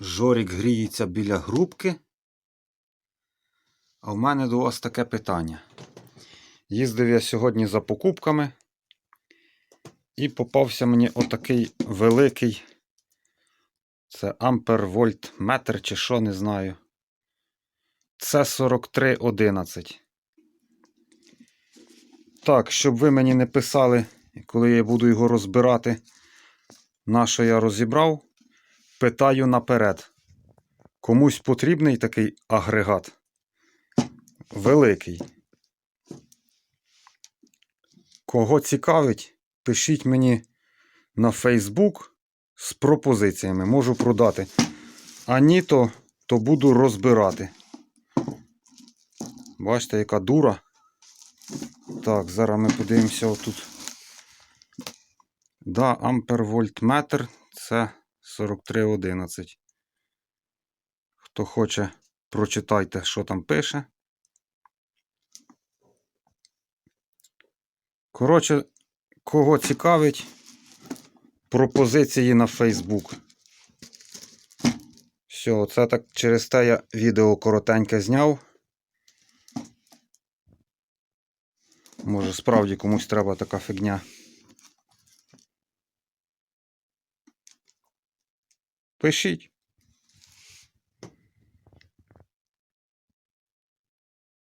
Жорік гріється біля грубки. А в мене до вас таке питання. Їздив я сьогодні за покупками і попався мені отакий великий. Це ампер вольт метр чи що, не знаю. Це 4311. Так, щоб ви мені не писали, коли я буду його розбирати, на що я розібрав, питаю наперед. Комусь потрібний такий агрегат? Великий. Кого цікавить, пишіть мені на Facebook з пропозиціями. Можу продати. А ні, то, то буду розбирати. Бачите, яка дура. Так, зараз ми подивимося отут. Да, ампер вольтметр це 4311. Хто хоче, прочитайте, що там пише. Коротше, кого цікавить, пропозиції на Facebook. Все, це так через те я відео коротеньке зняв. Може, справді комусь треба така фігня. Пишіть.